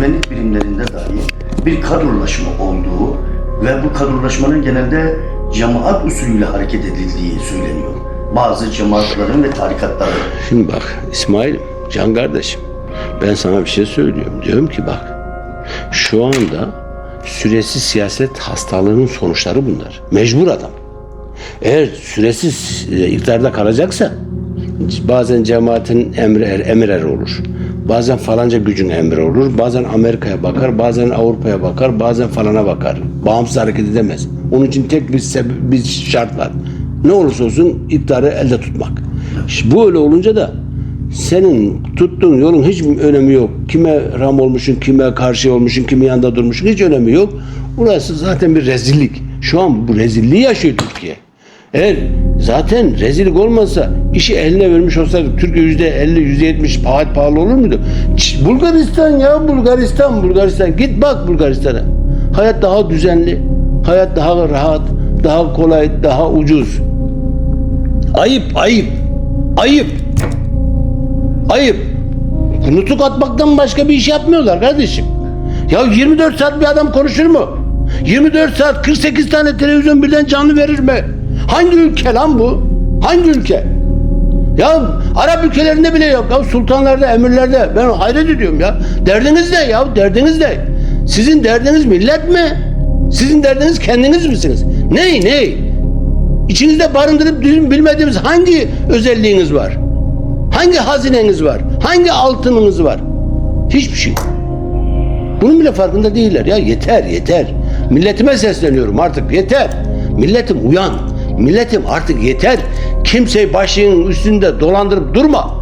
güvenlik birimlerinde dahi bir kadrolaşma olduğu ve bu kadrolaşmanın genelde cemaat usulüyle hareket edildiği söyleniyor. Bazı cemaatlerin ve tarikatların. Şimdi bak İsmail, can kardeşim. Ben sana bir şey söylüyorum. Diyorum ki bak. Şu anda süresiz siyaset hastalığının sonuçları bunlar. Mecbur adam. Eğer süresiz e, iktidarda kalacaksa bazen cemaatin emri er, emir olur. Bazen falanca gücün emri olur. Bazen Amerika'ya bakar, bazen Avrupa'ya bakar, bazen falana bakar. Bağımsız hareket edemez. Onun için tek bir, bir şart var. Ne olursa olsun iktidarı elde tutmak. Bu öyle olunca da senin tuttuğun yolun hiç önemi yok. Kime ram olmuşsun, kime karşı olmuşsun, kimin yanında durmuşsun hiç önemi yok. Burası zaten bir rezillik. Şu an bu rezilliği yaşıyor Türkiye. Eğer zaten rezillik olmasa işi eline vermiş olsaydık Türkiye yüzde 50, yüzde 70 pahalı pahalı olur muydu? Bulgaristan ya Bulgaristan, Bulgaristan. Git bak Bulgaristan'a. Hayat daha düzenli, hayat daha rahat, daha kolay, daha ucuz. Ayıp, ayıp, ayıp. Ayıp. Nutuk atmaktan başka bir iş yapmıyorlar kardeşim. Ya 24 saat bir adam konuşur mu? 24 saat 48 tane televizyon birden canlı verir mi? Hangi ülke lan bu? Hangi ülke? Ya Arap ülkelerinde bile yok. Ya sultanlarda, emirlerde ben hayret ediyorum ya. Derdiniz ne ya? Derdiniz ne? Sizin derdiniz millet mi? Sizin derdiniz kendiniz misiniz? Ney ney? İçinizde barındırıp bilmediğimiz hangi özelliğiniz var? Hangi hazineniz var? Hangi altınınız var? Hiçbir şey. Bunun bile farkında değiller. Ya yeter yeter. Milletime sesleniyorum artık yeter. Milletim uyan. Milletim artık yeter. Kimseyi başının üstünde dolandırıp durma.